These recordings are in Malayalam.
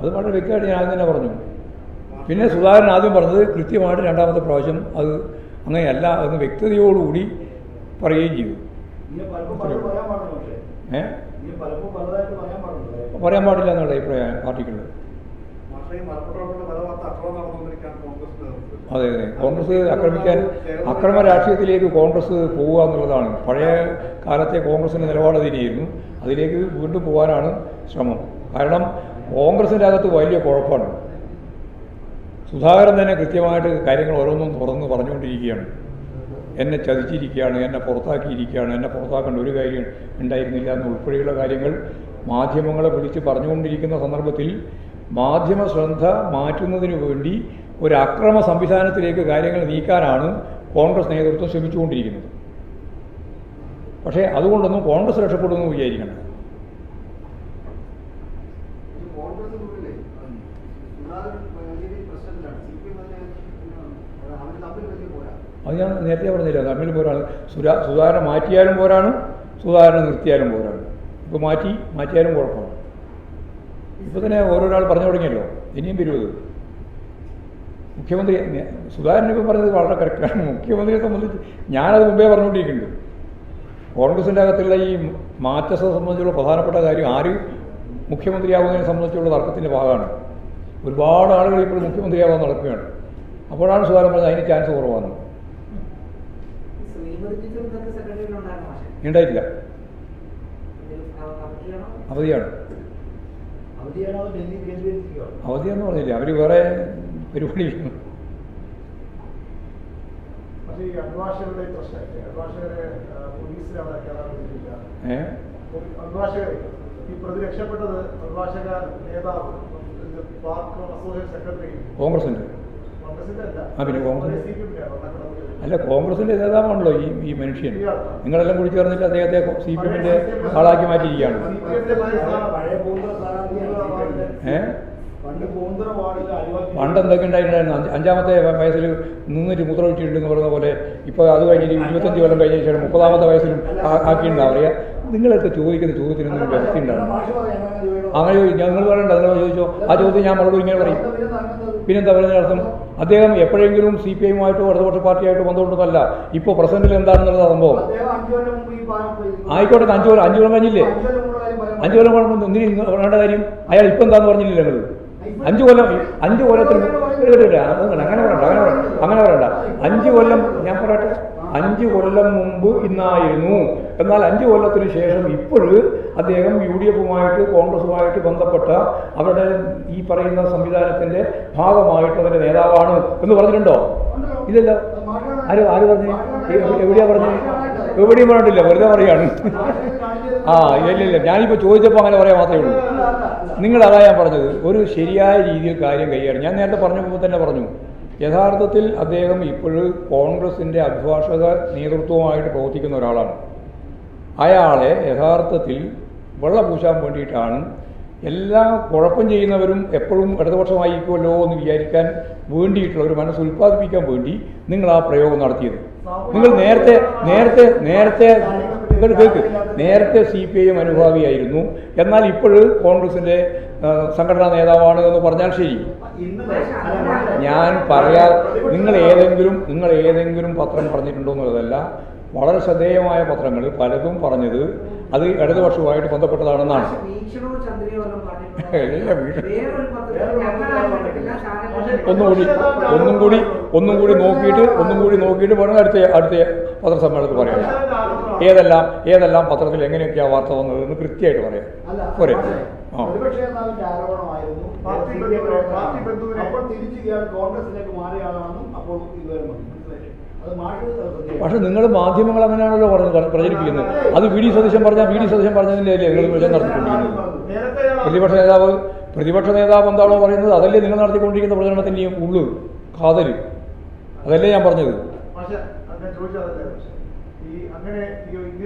അത് വളരെ വ്യക്തമായിട്ട് ഞാൻ ആദ്യം തന്നെ പറഞ്ഞു. പിന്നെ സുധാകരൻ ആദ്യം പറഞ്ഞത് കൃത്യമായിട്ട് രണ്ടാമത്തെ പ്രാവശ്യം അത് അങ്ങനെയല്ല എന്ന് വ്യക്തതയോടുകൂടി പറയുകയും ചെയ്തു. ഇനി പലപ്പോൾ പറയാൻ പാടില്ല പക്ഷേ. ഏഹ് പറയാൻ പാടില്ല. എന്നുള്ള അഭിപ്രായം പാർട്ടിക്കുള്ളത് അതെ അതെ. കോൺഗ്രസ് ആക്രമിക്കാൻ അക്രമ രാഷ്ട്രീയത്തിലേക്ക് കോൺഗ്രസ് പോവുക എന്നുള്ളതാണ്. പഴയ കാലത്തെ കോൺഗ്രസിന്റെ നിലപാട് തന്നെയായിരുന്നു അതിലേക്ക് വീണ്ടും പോകാനാണ് ശ്രമം. കാരണം കോൺഗ്രസിന്റെ അകത്ത് വലിയ കുഴപ്പമാണ്. സുധാകരൻ തന്നെ കൃത്യമായിട്ട് കാര്യങ്ങൾ ഓരോന്നും തുറന്ന് പറഞ്ഞുകൊണ്ടിരിക്കുകയാണ്. എന്നെ ചതിച്ചിരിക്കുകയാണ് എന്നെ പുറത്താക്കിയിരിക്കുകയാണ് എന്നെ പുറത്താക്കേണ്ട ഒരു കാര്യം ഉണ്ടായിരുന്നില്ല എന്ന് ഉൾപ്പെടെയുള്ള കാര്യങ്ങൾ മാധ്യമങ്ങളെ വിളിച്ച് പറഞ്ഞുകൊണ്ടിരിക്കുന്ന സന്ദർഭത്തിൽ മാധ്യമ ശ്രദ്ധ മാറ്റുന്നതിന് വേണ്ടി ഒരു അക്രമ സംവിധാനത്തിലേക്ക് കാര്യങ്ങൾ നീക്കാനാണ് കോൺഗ്രസ് നേതൃത്വം ശ്രമിച്ചുകൊണ്ടിരിക്കുന്നത്. പക്ഷേ അതുകൊണ്ടൊന്നും കോൺഗ്രസ് രക്ഷപ്പെടുമെന്ന് വിചാരിക്കണം ഈ കോൺഗ്രസിനുള്ളിലെ സുധാകരൻ വലിയ പ്രശ്നത്തിലാണ് സി പി എം തന്നെ അവർ തമ്മിൽ വലിയ പോരാ അത് ഞാൻ നേരത്തെ പറഞ്ഞില്ല തമ്മിൽ പോരാണ്. സുരാ സുധാരണ മാറ്റിയാലും പോരാണ് സുധാരണ നിർത്തിയാലും പോരാണ്. ഇപ്പോൾ മാറ്റി മാറ്റിയാലും കുഴപ്പമാണ്. ഇപ്പോൾ തന്നെ ഓരോരാൾ പറഞ്ഞു തുടങ്ങിയല്ലോ ഇനിയും വരുവത് മുഖ്യമന്ത്രി സുധാകരൻ ഇപ്പോൾ പറഞ്ഞത് വളരെ കറക്റ്റാണ് മുഖ്യമന്ത്രിയെ സംബന്ധിച്ച് ഞാനത് മുമ്പേ പറഞ്ഞുകൊണ്ടിരിക്കുന്നുണ്ട്. കോൺഗ്രസിന്റെ അകത്തുള്ള ഈ മാറ്റത്തെ സംബന്ധിച്ചുള്ള പ്രധാനപ്പെട്ട കാര്യം ആര് മുഖ്യമന്ത്രിയാവുന്നതിനെ സംബന്ധിച്ചുള്ള തർക്കത്തിന്റെ ഭാഗമാണ്. ഒരുപാട് ആളുകൾ ഇപ്പോൾ മുഖ്യമന്ത്രിയാവാൻ നടക്കുകയാണ്. അപ്പോഴാണ് സുധാകരൻ പറഞ്ഞത് അതിന് ചാൻസ് കുറവാണ് ഉണ്ടായിട്ടില്ല. അവധിയാണോ? അവധിയാണ്. അവധിയാണോ ഡൽഹി കേന്ദ്രീകരിക്കുകയോ അവധിയെന്ന് പറഞ്ഞില്ല. അവർ വേറെ പരിപാടി കോൺഗ്രസിന്റെ ആ, പിന്നെ കോൺഗ്രസ്. അല്ല കോൺഗ്രസിന്റെ നേതാവാണല്ലോ ഈ ഈ മനുഷ്യൻ. നിങ്ങളെല്ലാം കൂടി ചേർന്നിട്ട് അദ്ദേഹത്തെ സി പി എമ്മിന്റെ ആളാക്കി മാറ്റിയിരിക്കുകയാണ്. ഏ? പണ്ട് എന്തൊക്കെ ഉണ്ടായിട്ടുണ്ടായിരുന്നു? അഞ്ചാമത്തെ വയസ്സിൽ നിന്നിട്ട് മുദ്രവിച്ചിട്ടുണ്ടെന്ന് പറയുന്ന പോലെ ഇപ്പോൾ അത് കഴിഞ്ഞിട്ട് ഇരുപത്തഞ്ച് കൊല്ലം കഴിഞ്ഞ ശേഷം മുപ്പതാമത്തെ വയസ്സിലും ആക്കിയിട്ടുണ്ടാവും. അറിയാം? നിങ്ങളൊക്കെ ചോദിക്കുന്ന ചോദ്യത്തിനൊന്നും വ്യക്തി പറയാം അങ്ങനെ ചോദിക്കണം. ചോദിച്ചു നിങ്ങൾ പറയണ്ട നിങ്ങൾ ചോദിച്ചോ. ആ ചോദ്യം ഞാൻ മറുപടി ഇങ്ങനെ പറയും. പിന്നെന്താ പറയുന്ന അർത്ഥം? അദ്ദേഹം എപ്പോഴെങ്കിലും സി പി ഐയുമായിട്ടോ ഇടതുപക്ഷ പാർട്ടിയായിട്ടോ ബന്ധപ്പെട്ടതല്ല. ഇപ്പോൾ പ്രസന്റിൽ എന്താണെന്നുള്ള സംഭവം. ആയിക്കോട്ടെ അഞ്ചു കൊല്ലം അഞ്ചു കൊല്ലം കഴിഞ്ഞില്ലേ? അഞ്ചു കൊല്ലം കുഴപ്പം നിങ്ങൾ പറയേണ്ട കാര്യം? അയാൾ ഇപ്പം എന്താന്ന് പറഞ്ഞില്ലേ ഞങ്ങൾ അഞ്ചു കൊല്ലം അഞ്ചു അതൊന്നും അങ്ങനെ പറയണ്ട അങ്ങനെ അങ്ങനെ പറയണ്ട. അഞ്ചു കൊല്ലം ഞാൻ പറയട്ടെ അഞ്ചു കൊല്ലം മുമ്പ് ഇന്നായിരുന്നു. എന്നാൽ അഞ്ച് കൊല്ലത്തിന് ശേഷം ഇപ്പോഴ് അദ്ദേഹം യു ഡി എഫുമായിട്ട് കോൺഗ്രസുമായിട്ട് ബന്ധപ്പെട്ട അവരുടെ ഈ പറയുന്ന സംവിധാനത്തിന്റെ ഭാഗമായിട്ട് അതിന്റെ നേതാവാണ് എന്ന് പറഞ്ഞിട്ടുണ്ടോ? ഇല്ലല്ല. ആര് ആര് പറഞ്ഞു? എവിടെയാ പറഞ്ഞു? എവിടെയും പറഞ്ഞിട്ടില്ല. വെറുതെ പറയാണ്. ആ ഇല്ല ഇല്ല ഞാനിപ്പോൾ ചോദിച്ചപ്പോൾ അങ്ങനെ പറയാൻ മാത്രമേ ഉള്ളൂ. നിങ്ങൾ അതാ ഞാൻ പറഞ്ഞത്. ഒരു ശരിയായ രീതിയിൽ കാര്യം കൈകാര്യം ഞാൻ നേരത്തെ പറഞ്ഞപ്പോൾ തന്നെ പറഞ്ഞു. യഥാർത്ഥത്തിൽ അദ്ദേഹം ഇപ്പോഴും കോൺഗ്രസിന്റെ അഭിഭാഷക നേതൃത്വമായിട്ട് പ്രവർത്തിക്കുന്ന ഒരാളാണ്. അയാളെ യഥാർത്ഥത്തിൽ വെള്ളം പൂശാൻ വേണ്ടിയിട്ടാണ് എല്ലാ കുഴപ്പം ചെയ്യുന്നവരും എപ്പോഴും ഇടതുപക്ഷമായിരിക്കുമല്ലോ എന്ന് വിചാരിക്കാൻ വേണ്ടിയിട്ടുള്ള ഒരു മനസ്സ് ഉൽപ്പാദിപ്പിക്കാൻ വേണ്ടി നിങ്ങൾ ആ പ്രയോഗം നടത്തിയത്. നിങ്ങൾ നേരത്തെ നേരത്തെ നേരത്തെ നിങ്ങൾ കേൾക്ക് നേരത്തെ സി പി ഐ എം അനുഭാവിയായിരുന്നു. എന്നാൽ ഇപ്പോഴും കോൺഗ്രസിന്റെ സംഘടനാ നേതാവാണ് എന്ന് പറഞ്ഞാൽ ശരി. ഞാൻ പറയാ നിങ്ങൾ ഏതെങ്കിലും നിങ്ങൾ ഏതെങ്കിലും പത്രം പറഞ്ഞിട്ടുണ്ടോ എന്നുള്ളതല്ല. വളരെ ശ്രദ്ധേയമായ പത്രങ്ങൾ. പലതും പറഞ്ഞത് അത് ഇടതുപക്ഷവുമായിട്ട് ബന്ധപ്പെട്ടതാണെന്നാണ്. ഒന്നും കൂടി ഒന്നും കൂടി ഒന്നും കൂടി നോക്കിയിട്ട് ഒന്നും കൂടി നോക്കിയിട്ട് വേണം അടുത്ത അടുത്ത പത്രസമ്മേളനത്തിൽ പറയാം ഏതെല്ലാം ഏതെല്ലാം പത്രത്തിൽ എങ്ങനെയൊക്കെയാണ് വാർത്ത വന്നതെന്ന് കൃത്യമായിട്ട് പറയാം. പോരെ. പ്രതിപക്ഷ നേതാവിന്റെ ആരോപണമായിരുന്നു പാർട്ടി പാർട്ടി ബന്ധുവിനെ- അപ്പോൾ തിരിച്ച് ഇയാൾ കോൺഗ്രസിലേക്ക് മാറിയ ആളാണെന്നും അപ്പോൾ ഇതുവരെ മാറ്റി പക്ഷെ നിങ്ങൾ മാധ്യമങ്ങൾ അങ്ങനെയാണല്ലോ പറഞ്ഞു പ്രചരിപ്പിക്കുന്നത്. അത് വി ഡി സതീശൻ പറഞ്ഞാൽ വി ഡി സതീശൻ പറഞ്ഞതിന്റെ അല്ലേ നിങ്ങൾ നടത്തിക്കൊണ്ടിരിക്കുന്നത് പ്രതിപക്ഷ നേതാവ് പ്രതിപക്ഷ നേതാവ് എന്താണോ പറയുന്നത് അതല്ലേ നിങ്ങൾ നടത്തിക്കൊണ്ടിരിക്കുന്ന പ്രചരണത്തിന്റെയും ഉള്ളു കാതൽ. അതല്ലേ ഞാൻ പറഞ്ഞത്. പക്ഷെ പക്ഷെ. ഈ അങ്ങനെ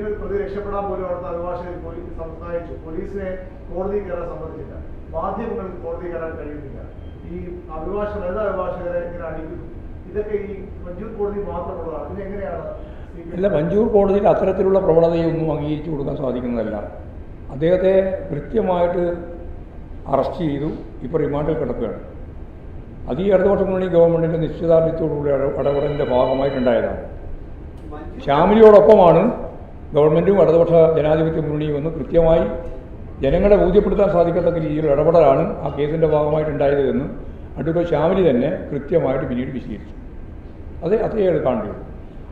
ഒരു പ്രതി രക്ഷപ്പെടാൻ പോലും അവിടുത്തെ അഭിഭാഷകർ പോയി സംസാരിച്ചു. പോലീസിനെ കോടതി കയറാൻ സമ്മതിച്ചില്ല. മാധ്യമങ്ങൾക്ക് കോടതി കയറാൻ കഴിയുന്നില്ല. ഈ അഭിഭാഷകർ ഏത് അഭിഭാഷകരെ ഇങ്ങനെ അടിക്കുന്നു. ഇതൊക്കെ ഈ മഞ്ജൂർ കോടതി മാത്രമുള്ളതാണ്. ഇതിനെങ്ങനെയാണ് ഇല്ല മഞ്ചൂർ കോടതിയിൽ അത്തരത്തിലുള്ള പ്രവണതയൊന്നും അംഗീകരിച്ചു കൊടുക്കാൻ സാധിക്കുന്നതല്ല. അദ്ദേഹത്തെ കൃത്യമായിട്ട് അറസ്റ്റ് ചെയ്തു. ഇപ്പോൾ റിമാൻഡിൽ കിടക്കുകയാണ്. അത് ഈ ഇടതുപക്ഷം മുന്നണി ഗവൺമെന്റിന്റെ നിശ്ചിതാർത്ഥ്യത്തോടുകൂടി ഇടപെടലിന്റെ ഭാഗമായിട്ടുണ്ടായതാണ്. ശ്യാമിലിയോടൊപ്പമാണ് ഗവൺമെന്റും ഇടതുപക്ഷ ജനാധിപത്യ മുന്നണിയും ഒന്ന് കൃത്യമായി ജനങ്ങളെ ബോധ്യപ്പെടുത്താൻ സാധിക്കത്തക്ക രീതിയിൽ ഇടപെടലാണ് ആ കേസിന്റെ ഭാഗമായിട്ടുണ്ടായത് എന്ന് അഡ്വക്കേറ്റ് ശ്യാമിലി തന്നെ കൃത്യമായിട്ട് പിന്നീട് വിശദീകരിച്ചു. അത് അത്രയേ കാണേണ്ടത്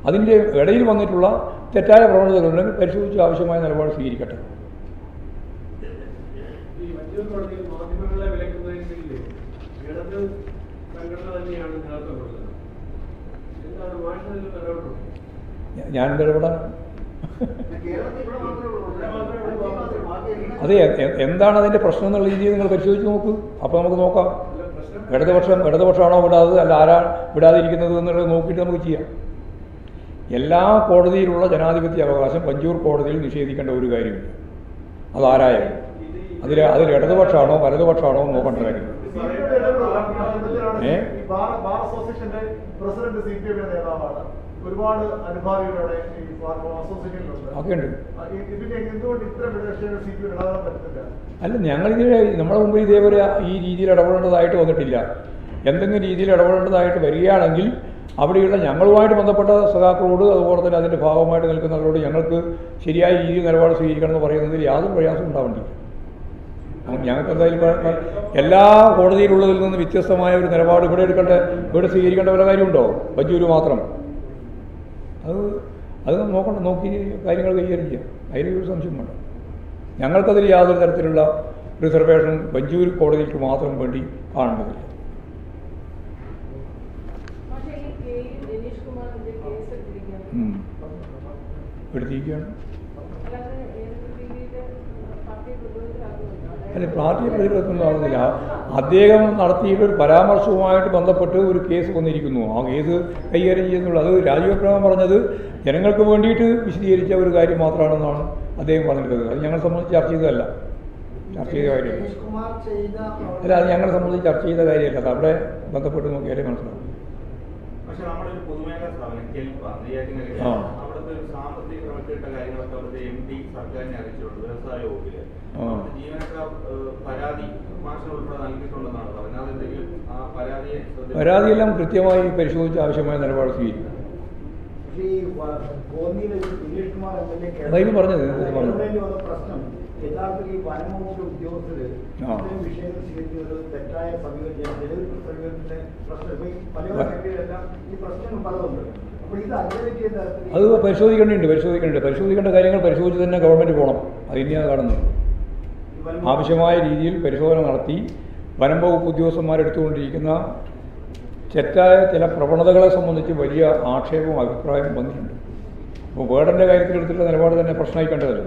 അതിന്റെ ഇടയിൽ വന്നിട്ടുള്ള തെറ്റായ പ്രവണതകളുണ്ടെങ്കിൽ പരിശോധിച്ച് ആവശ്യമായ നിലപാട് സ്വീകരിക്കട്ടെ. സംഘടന തന്നെയാണ് നേതൃത്വം എന്താണ് ഇടപെടുന്നത് ഞാ- ഞാൻ ഇവിടെ അതെ എന്താണ് അതിന്റെ പ്രശ്നം എന്നുള്ള രീതിയിൽ നിങ്ങൾ പരിശോധിച്ച് നോക്ക്. അപ്പോൾ നമുക്ക് നോക്കാം. ഇടതുപക്ഷം ഇടതുപക്ഷമാണോ വിടാതെ അല്ല ആരാ വിടാതിരിക്കുന്നത് എന്നുള്ളത് നോക്കിയിട്ട് നമുക്ക് ചെയ്യാം. എല്ലാ കോടതിയിലുള്ള ജനാധിപത്യ അവകാശം പഞ്ചൂർ കോടതിയിൽ നിഷേധിക്കേണ്ട ഒരു കാര്യമില്ല. അതാരായാലും. അതിൽ അതിൽ ഇടതുപക്ഷമാണോ വലതുപക്ഷമാണോ നോക്കേണ്ട കാര്യം. ഏ? ഈ ബാർ ബാർ അസോസിയേഷന്റെ പ്രസിഡന്റ് സി പി എമ്മിന്റെ നേതാവാണ്. ഒരുപാട് അനുഭാവികളുടെ ഈ ബാർ അസോസിയേഷനിലുണ്ട്. അല്ല ഞങ്ങളിതിന് നമ്മുടെ മുമ്പിൽ ഇതേപോലെ ഈ രീതിയിൽ ഇടപെടേണ്ടതായിട്ട് വന്നിട്ടില്ല. എന്തെങ്കിലും രീതിയിൽ ഇടപെടേണ്ടതായിട്ട് വരികയാണെങ്കിൽ അവിടെയുള്ള ഞങ്ങളുമായിട്ട് ബന്ധപ്പെട്ട സഖാക്കളോട് അതുപോലെ തന്നെ അതിന്റെ ഭാഗമായിട്ട് നിൽക്കുന്നവരോട് ഞങ്ങൾക്ക് ശരിയായ രീതിയിൽ നിലപാട് സ്വീകരിക്കണം എന്ന് പറയുന്നതിൽ യാതൊരു പ്രയാസവും ഉണ്ടാവേണ്ടില്ല. ഞങ്ങൾക്ക് എന്തായാലും എല്ലാ കോടതിയിലുള്ളതിൽ നിന്ന് വ്യത്യസ്തമായ ഒരു നിലപാട് ഇവിടെ എടുക്കേണ്ട ഇവിടെ സ്വീകരിക്കേണ്ട വല്ല കാര്യമുണ്ടോ? ബജൂര് മാത്രം. അത് അത് നോക്കണം നോക്കി കാര്യങ്ങൾ കൈകാര്യം ചെയ്യാം. അതിൽ ഒരു സംശയം വേണ്ട. ഞങ്ങൾക്കതിൽ യാതൊരു തരത്തിലുള്ള റിസർവേഷൻ ബഞ്ചൂർ കോടതിക്ക് മാത്രം വേണ്ടി കാണേണ്ടതില്ല. പക്ഷേ അല്ല പാർട്ടിയെ ആവുന്നില്ല അദ്ദേഹം നടത്തിയിട്ട് ഒരു പരാമർശവുമായിട്ട് ബന്ധപ്പെട്ട് ഒരു കേസ് വന്നിരിക്കുന്നു. ആ കേസ് കൈകാര്യം ചെയ്യുന്നുള്ളൂ. അത് രാജീവ് അബ്രഹാം പറഞ്ഞത് ജനങ്ങൾക്ക് വേണ്ടിയിട്ട് വിശദീകരിച്ച ഒരു കാര്യം മാത്രമാണെന്നാണ് അദ്ദേഹം പറഞ്ഞിട്ടുള്ളത്. അത് ഞങ്ങളെ സംബന്ധിച്ച് ചർച്ച ചെയ്തതല്ല. ചർച്ച ചെയ്ത കാര്യമല്ല. അല്ല അത് ഞങ്ങളെ സംബന്ധിച്ച് ചർച്ച ചെയ്ത കാര്യമല്ല. അത് അവിടെ ബന്ധപ്പെട്ട് നോക്കിയാലേ മനസ്സിലാവും. ആ. സാമ്പത്തിക കാര്യങ്ങളൊക്കെ അവരുടെ എം ഡി സർക്കാരിനെ അറിയിച്ചിട്ടുണ്ട് വ്യവസായ വകുപ്പിൽ ജീവനക്കാർ പരാതി മാഷിന് ഉൾപ്പെടെ നൽകിയിട്ടുണ്ടെന്നാണ് പറയുന്നത് അതെന്തെങ്കിലും ആ പരാതിയെ പരാതിയെല്ലാം കൃത്യമായി പരിശോധിച്ച് ആവശ്യമായ നിലപാട് സ്വീകരിക്കും. അതായത് പറഞ്ഞത്, പ്രശ്നം യഥാർത്ഥത്തിൽ ഈ വനംവകുപ്പിലെ ഉദ്യോഗസ്ഥര് ആ. ഇത്തരം വിഷയങ്ങൾ സ്വീകരിച്ച ഒരു തെറ്റായ സമീപനം ജനവിരുദ്ധ സമീപനത്തിന്റെ പ്രശ്നം. ഈ പല മേഖലയിലെല്ലാം ഈ പ്രശ്നങ്ങൾ പലതുണ്ട്. അത് പരിശോധിക്കേണ്ടതുണ്ട് പരിശോധിക്കേണ്ടത് പരിശോധിക്കേണ്ട കാര്യങ്ങൾ പരിശോധിച്ച് തന്നെ ഗവൺമെന്റ് പോകണം. അത് തന്നെയാണ് കാണുന്നത്. ആവശ്യമായ രീതിയിൽ പരിശോധന നടത്തി വനം വകുപ്പ് ഉദ്യോഗസ്ഥന്മാരെടുത്തുകൊണ്ടിരിക്കുന്ന തെറ്റായ ചില പ്രവണതകളെ സംബന്ധിച്ച് വലിയ ആക്ഷേപവും അഭിപ്രായവും വന്നിട്ടുണ്ട്. അപ്പോൾ വേർഡന്റെ കാര്യത്തിലെടുത്തിട്ടുള്ള നിലപാട് തന്നെ പ്രശ്നമായി കണ്ടതല്ലേ?